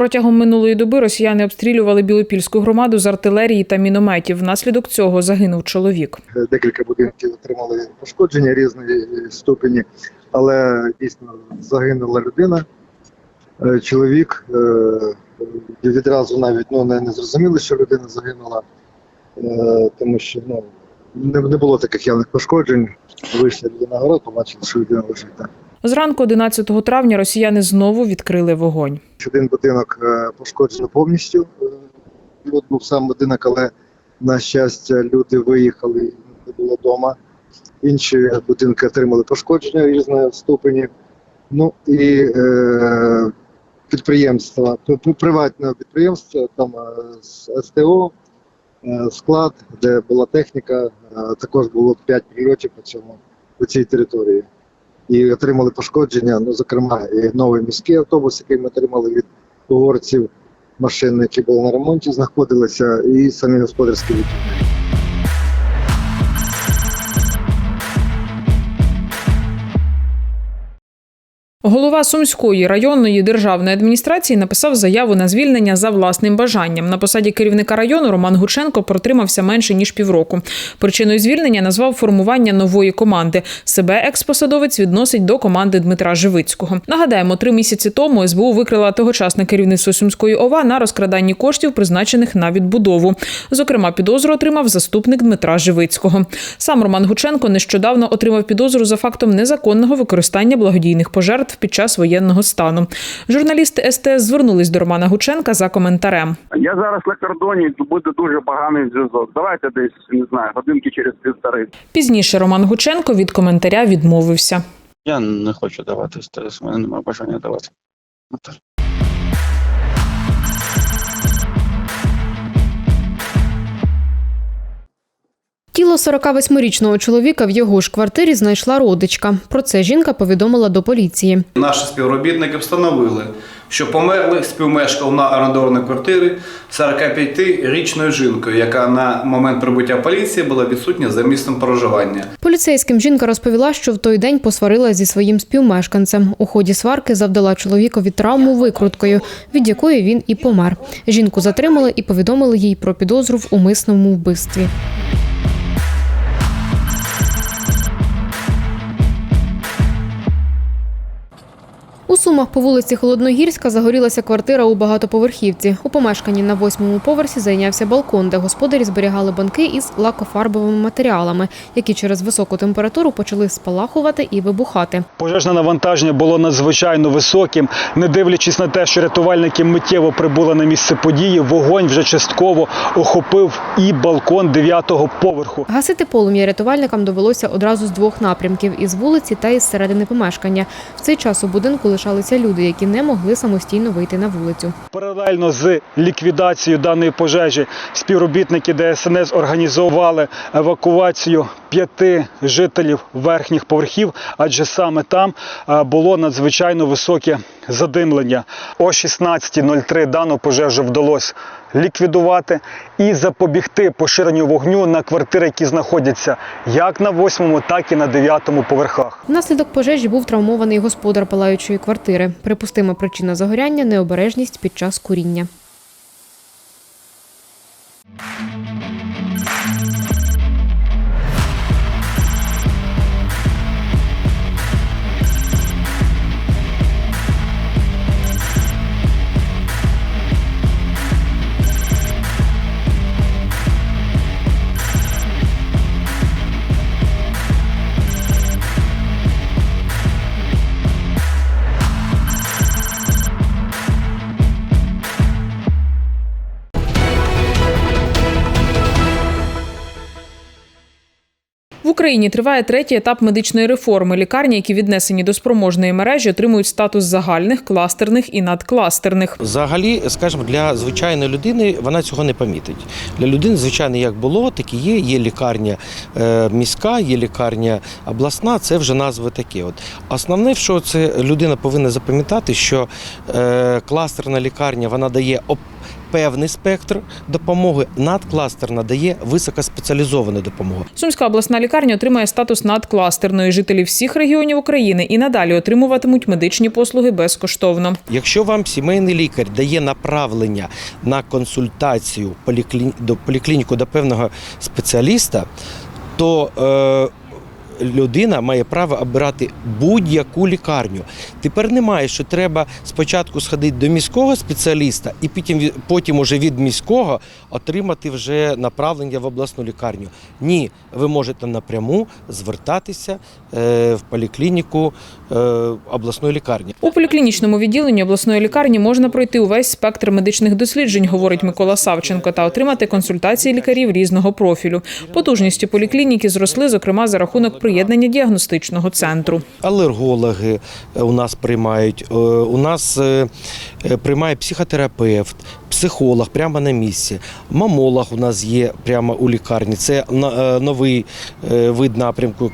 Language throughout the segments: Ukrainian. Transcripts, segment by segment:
Протягом минулої доби росіяни обстрілювали Білопільську громаду з артилерії та мінометів. Внаслідок цього загинув чоловік. декілька будинків отримали пошкодження різної ступені, але дійсно загинула людина. Е, Чоловік е, відразу навіть ну, не, зрозуміли, що людина загинула, е, тому що ну, не, було таких явних пошкоджень. Вийшли на город, побачили, що людина лежить. Зранку 11 травня росіяни знову відкрили вогонь. Один будинок е, пошкоджено повністю. е, От був сам будинок, але на щастя люди виїхали, не було вдома. Інші будинки отримали пошкодження різної ступені. Ну і е, підприємства, п- приватне підприємство, там е, СТО, склад, де була техніка, також було 5 прильотів по цьому по цій території і отримали пошкодження. Ну, зокрема, і новий міський автобус, який ми отримали від угорців, машини, які були на ремонті, знаходилися, і самі господарські будівлі. Голова Сумської районної державної адміністрації написав заяву на звільнення за власним бажанням. На посаді керівника району Роман Гученко протримався менше ніж півроку. Причиною звільнення назвав формування нової команди. Себе експосадовець відносить до команди Дмитра Живицького. Нагадаємо, три місяці тому СБУ викрила тогочасне керівництво Сумської ОВА на розкраданні коштів, призначених на відбудову. Зокрема, підозру отримав заступник Дмитра Живицького. Сам Роман Гученко нещодавно отримав підозру за фактом незаконного використання благодійних пожертв під час воєнного стану. Журналісти СТС звернулись до Романа Гученка за коментарем. Я зараз на кордоні, буде дуже поганий зв'язок. Давайте десь не знаю, годинки через півтори. Пізніше Роман Гученко від коментаря відмовився. Я не хочу давати стрес, у мене немає бажання давати. Тіло 48-річного чоловіка в його ж квартирі знайшла родичка. Про це жінка повідомила до поліції. Наші співробітники встановили, що померлий співмешкав на орендованій квартирі 45-річною жінкою, яка на момент прибуття поліції була відсутня за місцем проживання. Поліцейським жінка розповіла, що в той день посварила зі своїм співмешканцем. У ході сварки завдала чоловікові травму викруткою, від якої він і помер. Жінку затримали і повідомили їй про підозру в умисному вбивстві. У Сумах по вулиці Холодногірська загорілася квартира у багатоповерхівці. У помешканні на восьмому поверсі зайнявся балкон, де господарі зберігали банки із лакофарбовими матеріалами, які через високу температуру почали спалахувати і вибухати. Пожежне навантаження було надзвичайно високим. Не дивлячись на те, що рятувальники миттєво прибули на місце події, вогонь вже частково охопив і балкон дев'ятого поверху. Гасити полум'я рятувальникам довелося одразу з двох напрямків із вулиці та із середини помешкання. В цей час у будинку лишалися люди, які не могли самостійно вийти на вулицю. Паралельно з ліквідацією даної пожежі співробітники ДСНС організували евакуацію п'яти жителів верхніх поверхів, адже саме там е, було надзвичайно високе задимлення. О 16.03 дану пожежу вдалося ліквідувати і запобігти поширенню вогню на квартири, які знаходяться як на восьмому, так і на дев'ятому поверхах. Внаслідок пожежі був травмований господар палаючої квартири. Припустима причина загоряння необережність під час куріння. Україні триває третій етап медичної реформи. Лікарні, які віднесені до спроможної мережі, отримують статус загальних, кластерних і надкластерних. Взагалі, скажімо, для звичайної людини вона цього не помітить. Для людини, звичайно, як було, так і є. Є лікарня е, міська, є лікарня обласна, це вже назви такі. От. Основне, що це людина повинна запам'ятати, що е, кластерна лікарня вона дає певний спектр допомоги, надкластерна дає високоспеціалізовану допомогу. Сумська обласна лікарня отримає статус надкластерної. Жителі всіх регіонів України і надалі отримуватимуть медичні послуги безкоштовно. Якщо вам сімейний лікар дає направлення на консультацію до поліклініку до певного спеціаліста, то е, людина має право обирати будь-яку лікарню. Тепер немає, що треба спочатку сходити до міського спеціаліста і потім, потім уже від міського отримати вже направлення в обласну лікарню. Ні, ви можете напряму звертатися е, в поліклініку е, обласної лікарні. У поліклінічному відділенні обласної лікарні можна пройти увесь спектр медичних досліджень, говорить Микола Савченко, та отримати консультації лікарів різного профілю. Потужності поліклініки зросли, зокрема, за рахунок приєднання діагностичного центру. алергологи е, у нас приймають, е, у нас е, приймає психотерапевт, психолог прямо на місці. Мамолог у нас є прямо у лікарні. Це новий вид напрямку,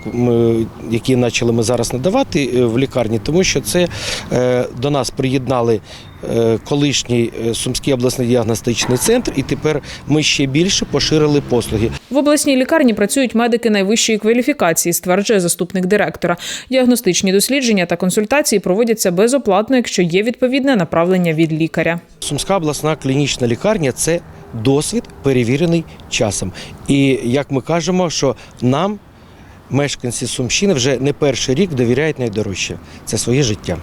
який почали ми зараз надавати в лікарні, тому що це до нас приєднали. Е, Колишній е, Сумський обласний діагностичний центр, і тепер ми ще більше поширили послуги. В обласній лікарні працюють медики найвищої кваліфікації, стверджує заступник директора. Діагностичні дослідження та консультації проводяться безоплатно, якщо є відповідне направлення від лікаря. Сумська обласна клінічна лікарня це досвід, перевірений часом. І як ми кажемо, що нам, мешканці Сумщини, вже не перший рік довіряють найдорожче це своє життя.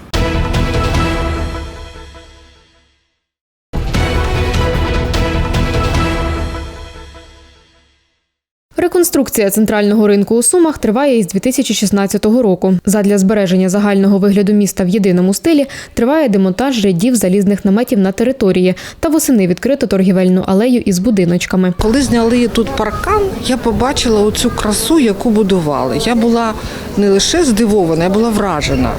Реконструкція центрального ринку у Сумах триває із 2016 року. Задля збереження загального вигляду міста в єдиному стилі триває демонтаж рядів залізних наметів на території та восени відкрито торгівельну алею із будиночками. Коли зняли тут паркан, я побачила оцю красу, яку будували. Я була не лише здивована, я була вражена.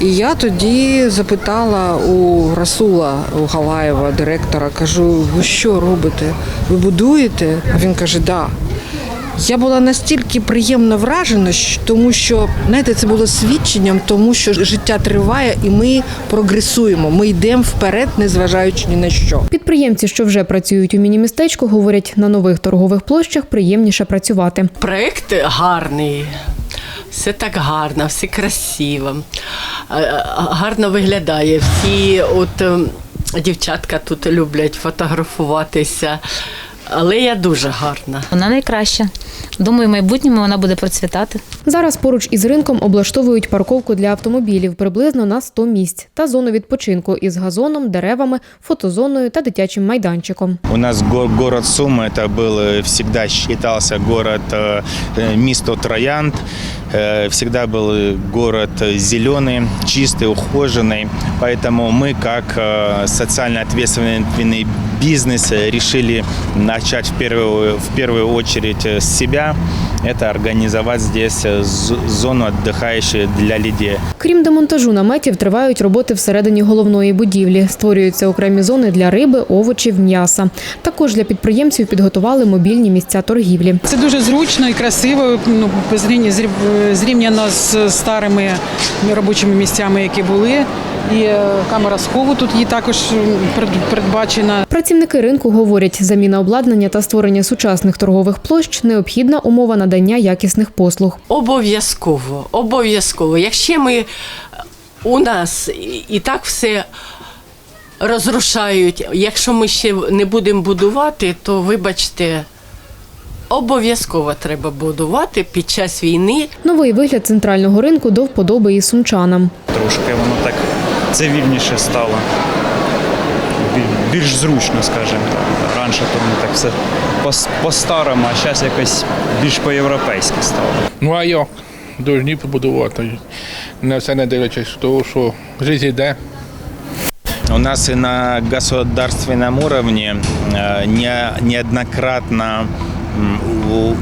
І я тоді запитала у Расула у Галаєва, директора, кажу: ви що робите? Ви будуєте? А він каже, да. Я була настільки приємно вражена, тому що знаєте, це було свідченням, тому що життя триває і ми прогресуємо. Ми йдемо вперед, незважаючи ні на що. Підприємці, що вже працюють у міні-містечку, говорять, на нових торгових площах приємніше працювати. Проект гарний, все так гарно, все красиво, гарно виглядає. Всі от ем, дівчатка тут люблять фотографуватися Алея дуже гарна. Вона найкраща. Думаю, в майбутньому вона буде процвітати. Зараз поруч із ринком облаштовують парковку для автомобілів приблизно на 100 місць та зону відпочинку із газоном, деревами, фотозоною та дитячим майданчиком. У нас го- город Сумы, это был э, всегда считался город э, э, Мисто Троянд. Э, Всегда был город зеленый, чистый, ухоженный. Поэтому мы, как э, социально ответственный бизнес, решили начать в первую, в первую очередь э, с себя. Это организовать здесь э, з- зону отдыхающую для людей. Крім демонтажу наметів, тривають роботи всередині головної будівлі. Створюються окремі зони для риби, овочів, м'яса. Також для підприємців підготували мобільні місця торгівлі. Це дуже зручно і красиво, ну, зрівня- зрів- зрівняно з старими робочими місцями, які були. І е, камера схову тут є також передбачена. Працівники ринку говорять, заміна обладнання та створення сучасних торгових площ необхідна умова надання якісних послуг. Обов'язково, обов'язково. Якщо ми у нас і- і так все розрушають, якщо ми ще не будемо будувати, то вибачте. Обов'язково треба будувати під час війни. Новий вигляд центрального ринку до вподоби і сумчанам. Трошки воно так цивільніше стало. Більш зручно, скажімо так. Раніше то воно так все по- по-старому, а зараз якось більш по-європейськи стало. Ну а як? Должні побудувати. Не все не дивлячись, того, що життя йде. У нас и на государственном уровне не, неоднократно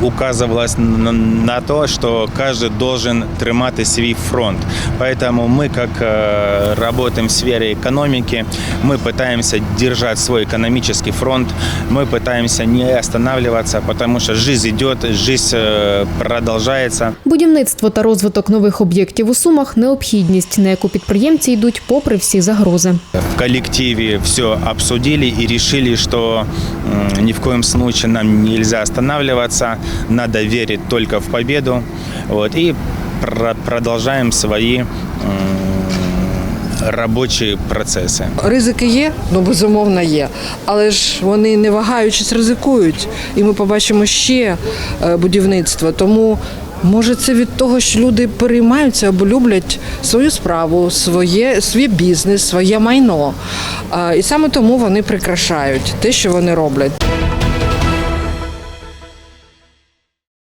указывалось на, на то, что каждый должен тримати свій фронт. Поэтому мы, как э, работаем в сфере экономики, мы пытаемся держать свой экономический фронт, мы пытаемся не останавливаться, потому что жизнь идет, жизнь э, продолжается. Будівництво та розвиток нових об'єктів у Сумах необхідність, на яку підприємці йдуть попри всі загрози. В коллективе все обсудили и решили, что м, ни в коем случае нам нельзя останавливаться, надо верить только в победу. Вот, и про- продолжаем свои робочі процеси. Ризики є, ну безумовно є. Але ж вони не вагаючись ризикують. І ми побачимо ще е, будівництво. Тому може це від того, що люди переймаються або люблять свою справу, своє, свій бізнес, своє майно. І саме тому вони прикрашають те, що вони роблять.